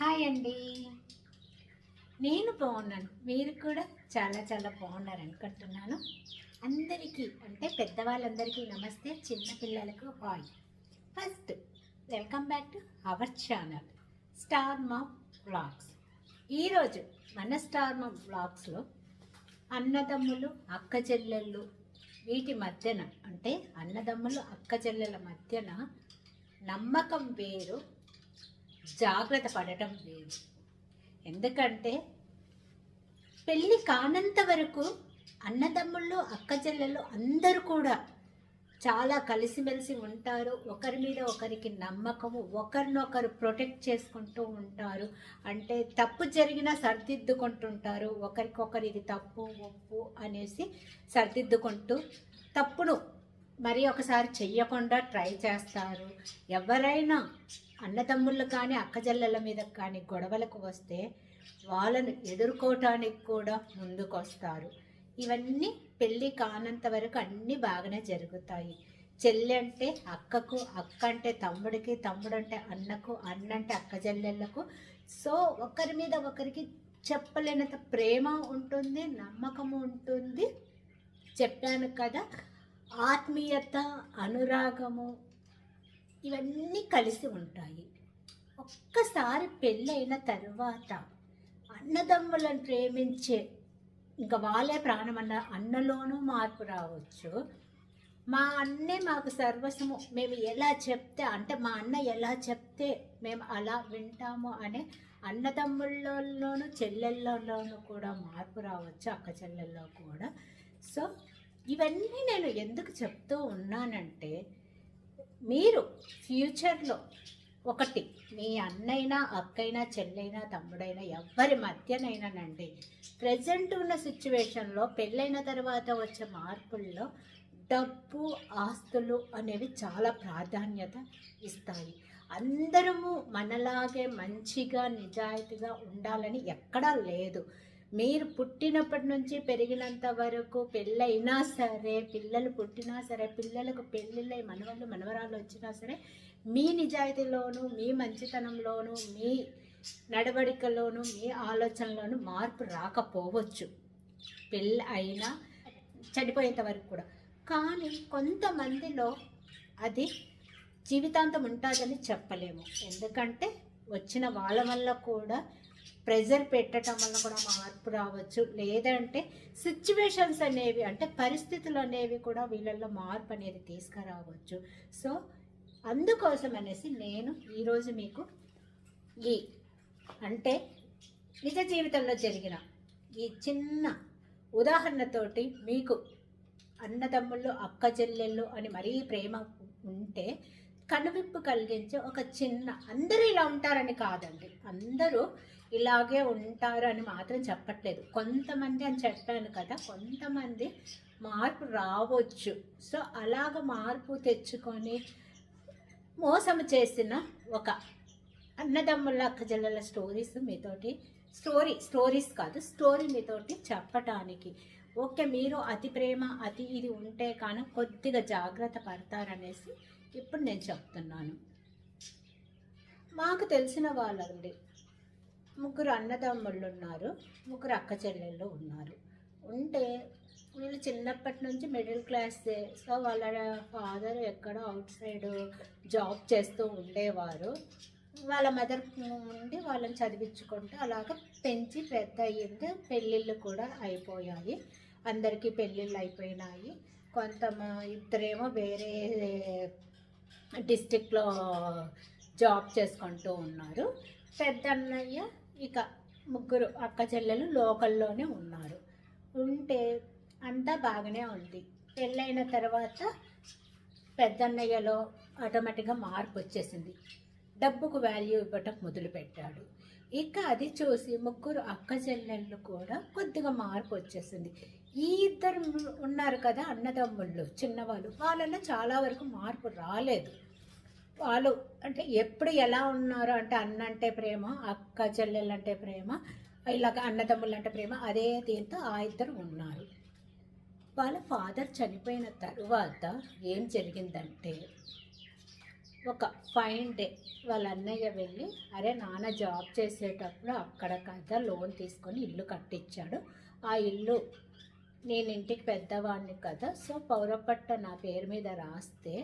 Hi అండి. నేను బాగున్నాను. మీరు కూడా చాలా చాలా బాగున్నారు అనుకుంటున్నాను. అందరికీ అంటే పెద్దవాళ్ళందరికీ నమస్తే. చిన్నపిల్లలకు hi. First welcome back to our channel Star Maa Blogs ఈరోజు మన స్టార్ మా బ్లాగ్స్లో అన్నదమ్ములు అక్క చెల్లెళ్ళు వీటి మధ్యన అంటే అన్నదమ్ములు అక్క చెల్లెల మధ్యన నమ్మకం వేరు జాగ్రత్త పడటం లేదు. ఎందుకంటే పెళ్ళి కానంత వరకు అన్నదమ్ముళ్ళు అక్క అందరూ కూడా చాలా కలిసిమెలిసి ఉంటారు. ఒకరి మీద ఒకరికి నమ్మకము ఒకరినొకరు ప్రొటెక్ట్ చేసుకుంటూ ఉంటారు. అంటే తప్పు జరిగినా సరిదిద్దుకుంటుంటారు. ఒకరికొకరు ఇది తప్పు ఒప్పు అనేసి సరిదిద్దుకుంటూ తప్పును మరి ఒకసారి చెయ్యకుండా ట్రై చేస్తారు. ఎవరైనా అన్నదమ్ముళ్ళు కానీ అక్కజల్లెల మీద కానీ గొడవలకు వస్తే వాళ్ళను ఎదుర్కోవటానికి కూడా ముందుకు వస్తారు ఇవన్నీ పెళ్ళి కానంత వరకు అన్నీ బాగానే జరుగుతాయి. చెల్లి అంటే అక్కకు అక్క అంటే తమ్ముడికి తమ్ముడు అంటే అన్నకు అన్న అంటే అక్క చెల్లెళ్ళకు సో ఒకరి మీద ఒకరికి చెప్పలేనంత ప్రేమ ఉంటుంది నమ్మకం ఉంటుంది. చెప్పాను కదా ఆత్మీయత అనురాగము ఇవన్నీ కలిసి ఉంటాయి. ఒక్కసారి పెళ్ళైన తర్వాత అన్నదమ్ములను ప్రేమించే ఇంకా వాళ్ళే ప్రాణం అన్న అన్నలోనూ మార్పు రావచ్చు. మా అన్నే మాకు సర్వస్వము. మేము ఎలా చెప్తే అంటే మా అన్న ఎలా చెప్తే మేము అలా వింటాము అనే అన్నదమ్ముళ్ళలోనూ చెల్లెళ్ళలోనూ కూడా మార్పు రావచ్చు అక్క చెల్లెల్లో కూడా. సో ఇవన్నీ నేను ఎందుకు చెప్తూ ఉన్నానంటే మీరు ఫ్యూచర్లో ఒకటి మీ అన్నైనా అక్కైనా చెల్లైనా తమ్ముడైనా ఎవరి మధ్యనైనానండి ప్రజెంట్ ఉన్న సిచ్యువేషన్లో పెళ్ళైన తర్వాత వచ్చే మార్పుల్లో డబ్బు ఆస్తులు అనేవి చాలా ప్రాధాన్యత ఇస్తాయి. అందరము మనలాగే మంచిగా నిజాయితీగా ఉండాలని ఎక్కడా లేదు. మీరు పుట్టినప్పటి నుంచి పెరిగినంత వరకు పెళ్ళైనా సరే పిల్లలు పుట్టినా సరే పిల్లలకు పెళ్ళిళ్ళై మనవాళ్ళు మనవరాలు వచ్చినా సరే మీ నిజాయితీలోను మీ మంచితనంలోను మీ నడవడికలోను మీ ఆలోచనలోను మార్పు రాకపోవచ్చు. పెళ్ళి అయినా చనిపోయేంత వరకు కూడా. కానీ కొంతమందిలో అది జీవితాంతం ఉంటుందని చెప్పలేము. ఎందుకంటే వచ్చిన వాళ్ళ వల్ల కూడా ప్రెజర్ పెట్టడం వల్ల కూడా మార్పు రావచ్చు. లేదంటే సిచ్యువేషన్స్ అనేవి అంటే పరిస్థితులు అనేవి కూడా వీళ్ళల్లో మార్పు అనేది తీసుకురావచ్చు. సో అందుకోసం అనేసి నేను ఈరోజు మీకు ఈ అంటే నిజ జీవితంలో జరిగిన ఈ చిన్న ఉదాహరణతోటి మీకు అన్నదమ్ముళ్ళు అక్క చెల్లెళ్ళు అని మరీ ప్రేమ ఉంటే కనువిప్పు కలిగించే ఒక చిన్న అందరూ ఇలా ఉంటారని కాదండి. అందరూ ఇలాగే ఉంటారు అని మాత్రం చెప్పట్లేదు. కొంతమంది అని చెప్పాను కదా కొంతమంది మార్పు రావచ్చు. సో అలాగ మార్పు తెచ్చుకొని మోసం చేసిన ఒక అన్నదమ్ముల అక్కజల్లల స్టోరీస్ మీతోటి స్టోరీ స్టోరీస్ కాదు స్టోరీ మీతోటి చెప్పటానికి. ఓకే మీరు అతి ప్రేమ అతి ఇది ఉంటే కానీ కొద్దిగా జాగ్రత్త పడతారనేసి ఇప్పుడు నేను చెప్తున్నాను. మాకు తెలిసిన వాళ్ళండి ముగ్గురు అన్నదమ్ముళ్ళు ఉన్నారు ముగ్గురు అక్క చెల్లెళ్ళు ఉన్నారు. ఉంటే వీళ్ళు చిన్నప్పటి నుంచి మిడిల్ క్లాసే. సో వాళ్ళ ఫాదర్ ఎక్కడో అవుట్ సైడ్ జాబ్ చేస్తూ ఉండేవారు. వాళ్ళ మదర్ ఉండి వాళ్ళని చదివించుకుంటూ అలాగ పెంచి పెద్ద అయ్యింది. పెళ్ళిళ్ళు కూడా అయిపోయాయి. అందరికీ పెళ్ళిళ్ళు అయిపోయినాయి. కొంత ఇద్దరేమో వేరే డిస్టిక్లో జాబ్ చేసుకుంటూ ఉన్నారు. పెద్ద అన్నయ్య ఇక ముగ్గురు అక్క చెల్లెలు లోకల్లోనే ఉన్నారు. ఉంటే అంతా బాగానే ఉంది. పెళ్ళైన తర్వాత పెద్దన్నయ్యలో ఆటోమేటిక్గా మార్పు వచ్చేసింది. డబ్బుకు వాల్యూ ఇవ్వటం మొదలుపెట్టాడు. ఇక అది చూసి ముగ్గురు అక్క చెల్లెళ్ళు కూడా కొద్దిగా మార్పు వచ్చేసింది. ఈ ఇద్దరు ఉన్నారు కదా అన్నదమ్ముళ్ళు చిన్నవాళ్ళు. వాళ్ళలో చాలా వరకు మార్పు రాలేదు. వాళ్ళు అంటే ఎప్పుడు ఎలా ఉన్నారు అంటే అన్న అంటే ప్రేమ అక్క చెల్లెళ్ళు అంటే ప్రేమ ఇలాగ అన్నదమ్ములు అంటే ప్రేమ అదే దీంతో ఆ ఇద్దరు ఉన్నారు. వాళ్ళ ఫాదర్ చనిపోయిన తరువాత ఏం జరిగిందంటే ఒక ఫైన్ డే వాళ్ళ అన్నయ్య వెళ్ళి అరే నాన్న జాబ్ చేసేటప్పుడు అక్కడ కదా లోన్ తీసుకొని ఇల్లు కట్టించాడు. ఆ ఇల్లు నేను ఇంటికి పెద్దవాడిని కదా సో పౌరపట్ట నా పేరు మీద రాస్తే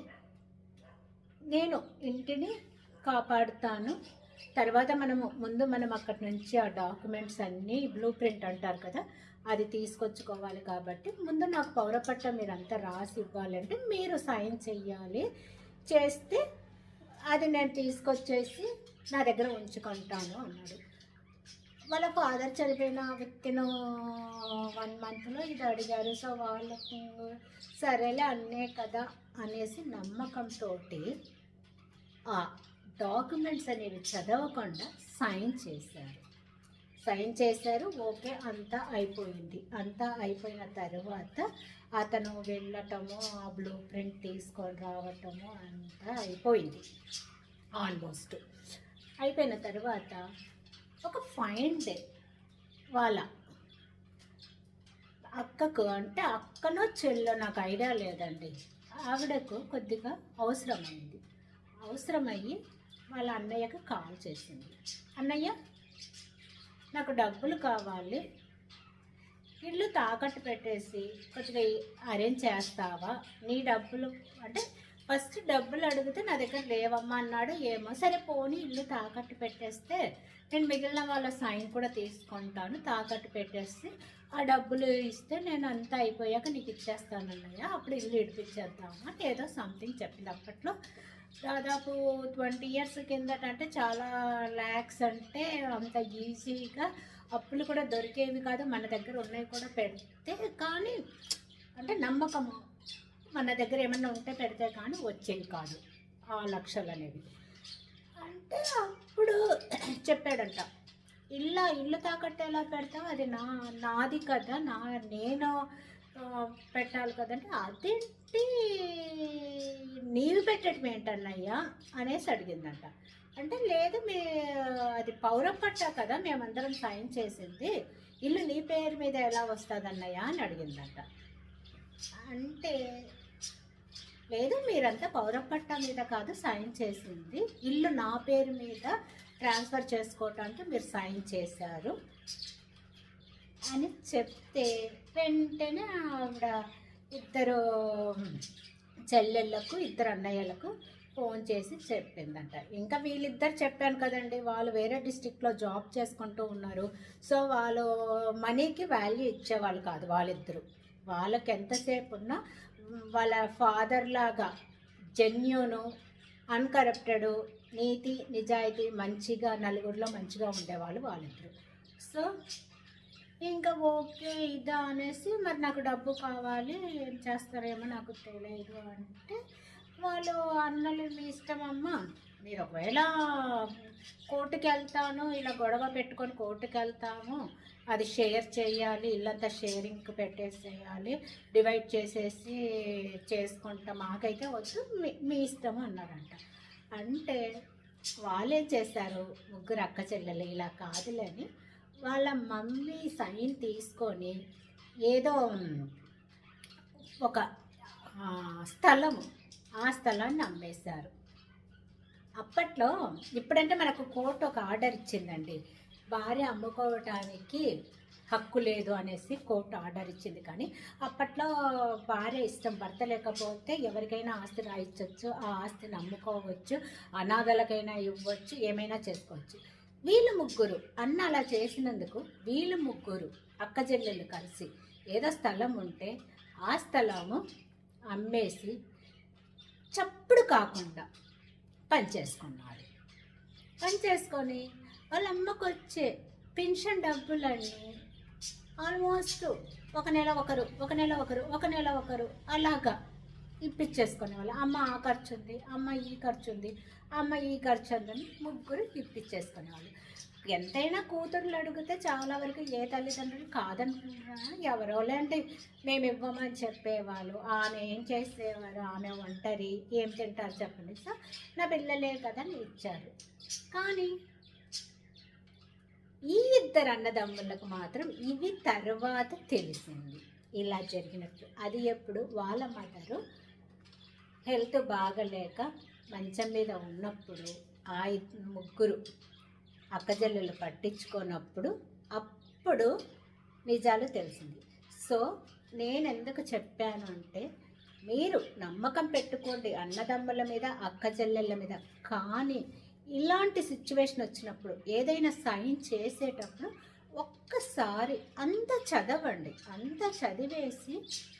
నేను ఇంటిని కాపాడుతాను. తర్వాత మనము ముందు మనం అక్కడి నుంచి ఆ డాక్యుమెంట్స్ అన్నీ బ్లూ ప్రింట్ అంటారు కదా అది తీసుకొచ్చుకోవాలి కాబట్టి ముందు నాకు పౌరపట్ట మీరు అంతా రాసి ఇవ్వాలంటే మీరు సైన్ చెయ్యాలి. చేస్తే అది నేను తీసుకొచ్చేసి నా దగ్గర ఉంచుకుంటాను అన్నాడు. వాళ్ళ ఫాదర్ చనిపోయిన విత్ వన్ మంత్లో ఇది అడిగారు. సో వాళ్ళకు సరేలే అన్నే కదా అనేసి నమ్మకంతో ఆ డాక్యుమెంట్స్ అనేవి చదవకుండా సైన్ చేశారు. సైన్ చేశారు ఓకే అంతా అయిపోయింది. అంతా అయిపోయిన తర్వాత అతను వెళ్ళటము ఆ బ్లూ ప్రింట్ తీసుకొని రావటము అంతా అయిపోయింది. ఆల్మోస్ట్ అయిపోయిన తర్వాత ఒక ఫైన్ డే వాళ్ళ అక్కకు అంటే అక్కనో చెల్లో నాకు ఐడియా లేదండి. ఆవిడకు కొద్దిగా అవసరమైంది. అవసరమయ్యి వాళ్ళ అన్నయ్యకు కాల్ చేసింది. అన్నయ్య నాకు డబ్బులు కావాలి. ఇల్లు తాకట్టు పెట్టేసి కొద్దిగా అరేంజ్ చేస్తావా? నీ డబ్బులు అంటే ఫస్ట్ డబ్బులు అడిగితే నా దగ్గర లేవమ్మా అన్నాడు. ఏమో సరే పోనీ ఇల్లు తాకట్టు పెట్టేస్తే నేను మిగిలిన వాళ్ళ సైన్ కూడా తీసుకుంటాను. తాకట్టు పెట్టేసి ఆ డబ్బులు ఇస్తే నేను అంతా అయిపోయాక నీకు ఇచ్చేస్తాను అన్నయ్య. అప్పుడు ఇల్లు ఇడిపించేద్దాము? అంటే ఏదో సంథింగ్ చెప్పింది అప్పట్లో దాదాపు ట్వంటీ ఇయర్స్ కిందట అంటే చాలా ల్యాక్స్ అంటే అంత ఈజీగా అప్పులు కూడా దొరికేవి కాదు మన దగ్గర ఉన్నవి కూడా పెడితే కానీ అంటే నమ్మకము మన దగ్గర ఏమన్నా ఉంటే పెడితే కానీ వచ్చేవి కాదు ఆ లక్షలు అనేవి. అంటే అప్పుడు చెప్పాడంట ఇల్లు ఇల్లు తాకట్టు ఎలా పెడతావు? అది నా నాది కదా నా నేను పెట్టాలి కదంటే అదేంటి? నీవు పెట్టడం ఏంటన్నయ్యా? అనేసి అడిగిందంట. అంటే లేదు మీ అది పౌరం పట్టా కదా మేమందరం సైన్ చేసింది. ఇల్లు నీ పేరు మీద ఎలా వస్తుంది అన్నయ్య అని అడిగిందంట. అంటే లేదు మీరంతా పౌరం పట్టా మీద కాదు సైన్ చేసింది. ఇల్లు నా పేరు మీద ట్రాన్స్ఫర్ చేసుకోవటానికి మీరు సైన్ చేశారు. అని చెప్తే వెంటనే ఆవిడ ఇద్దరు చెల్లెళ్ళకు ఇద్దరు అన్నయ్యలకు ఫోన్ చేసి చెప్పిందంట. ఇంకా వీళ్ళిద్దరు చెప్పాను కదండి వాళ్ళు వేరే డిస్టిక్లో జాబ్ చేసుకుంటూ ఉన్నారు. సో వాళ్ళు మనీకి వాల్యూ ఇచ్చేవాళ్ళు కాదు వాళ్ళిద్దరు. వాళ్ళకి ఎంతసేపు ఉన్నా వాళ్ళ ఫాదర్ లాగా జెన్యూను అన్కరప్టెడ్ నీతి నిజాయితీ మంచిగా నలుగురిలో మంచిగా ఉండేవాళ్ళు వాళ్ళిద్దరు. సో ఇంకా ఓకే ఇదా అనేసి మరి నాకు డబ్బు కావాలి ఏం చేస్తారేమో నాకు తెలియదు అంటే వాళ్ళు అన్నలు మీ ఇష్టం అమ్మ మీరు ఒకవేళ కోర్టుకి వెళ్తాను ఇలా గొడవ పెట్టుకొని కోర్టుకి వెళ్తాము అది షేర్ చేయాలి ఇల్లంతా షేరింగ్కి పెట్టేసేయాలి డివైడ్ చేసేసి చేసుకుంటాం మాకైతే వద్దు మీ మీ ఇష్టము అన్నారంట. అంటే వాళ్ళేం చేశారు ముగ్గురు అక్క చెల్లెలు ఇలా కాదులని వాళ్ళ మమ్మీ సైన్ తీసుకొని ఏదో ఒక స్థలము ఆ స్థలాన్ని అమ్మేశారు. అప్పట్లో ఇప్పుడంటే మనకు కోర్టు ఒక ఆర్డర్ ఇచ్చిందండి. భార్య అమ్ముకోవటానికి హక్కు లేదు అనేసి కోర్టు ఆర్డర్ ఇచ్చింది. కానీ అప్పట్లో భార్య ఇష్టం భర్త లేకపోతే ఎవరికైనా ఆస్తి రాయించవచ్చు ఆ ఆస్తిని అమ్ముకోవచ్చు అనాథలకైనా ఇవ్వచ్చు ఏమైనా చేసుకోవచ్చు. వీళ్ళు ముగ్గురు. అన్న అలా చేసినందుకు వీళ్ళు ముగ్గురు అక్క చెల్లెళ్ళు కలిసి ఏదో స్థలం ఉంటే ఆ స్థలము అమ్మేసి చప్పుడు కాకుండా పని పనిచేసుకొని పని చేసుకొని వాళ్ళ అమ్మకు వచ్చే పెన్షన్ డబ్బులన్నీ ఆల్మోస్ట్ ఒక నెల ఒకరు ఒక నెల ఒకరు ఒక నెల ఒకరు అలాగా ఇప్పించేసుకునే వాళ్ళు అమ్మ ఆ ఖర్చు ఉంది అమ్మ ఈ ఖర్చు ఉంది అమ్మ ఈ ఖర్చు ఉందని ముగ్గురు ఇప్పించేసుకునేవాళ్ళు. ఎంతైనా కూతుర్లు అడిగితే చాలా వరకు ఏ తల్లిదండ్రులు కాదనుకుంటున్నా ఎవరో లాంటి మేము ఇవ్వమని చెప్పేవాళ్ళు ఆమె ఏం చేసేవారు ఆమె ఒంటరి ఏం తింటారు చెప్పండి. సార్ నా పిల్లలే కదా అని ఇచ్చారు. కానీ ఈ ఇద్దరు అన్నదమ్ములకు మాత్రం ఇవి తర్వాత తెలిసింది. ఇలా జరిగినట్టు. అది ఎప్పుడు? వాళ్ళ మదరు హెల్త్ బాగలేక మంచం మీద ఉన్నప్పుడు ఆ ముగ్గురు అక్కజల్లెలు పట్టించుకోనప్పుడు అప్పుడు నిజాలు తెలిసింది. సో నేను ఎందుకు చెప్పాను అంటే మీరు నమ్మకం పెట్టుకోండి అన్నదమ్ముల మీద అక్కజల్లెళ్ళ మీద. కానీ ఇలాంటి సిచ్యువేషన్ వచ్చినప్పుడు ఏదైనా సైన్ చేసేటప్పుడు ఒక్కసారి అంత చదవండి. అంత చదివేసి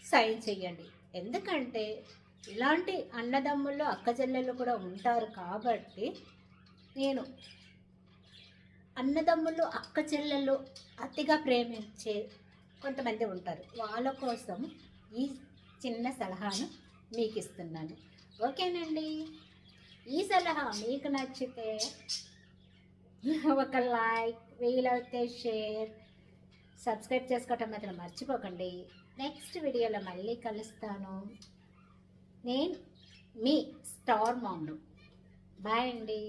సైన్ చెయ్యండి ఎందుకంటే ఇలాంటి అన్నదమ్ముళ్ళు అక్కచెల్లెళ్ళు కూడా ఉంటారు కాబట్టి నేను అన్నదమ్ములు అక్క చెల్లెళ్ళు అతిగా ప్రేమించే కొంతమంది ఉంటారు. వాళ్ళ కోసం ఈ చిన్న సలహాను మీకు ఇస్తున్నాను ఓకేనండి? ఈ సలహా మీకు నచ్చితే ఒక లైక్ వీలైతే షేర్ సబ్స్క్రైబ్ చేసుకోవటం మాత్రం మర్చిపోకండి. నెక్స్ట్ వీడియోలో మళ్ళీ కలుస్తాను. నేను మీ స్టార్ మామ్ను బాయ్ అండి.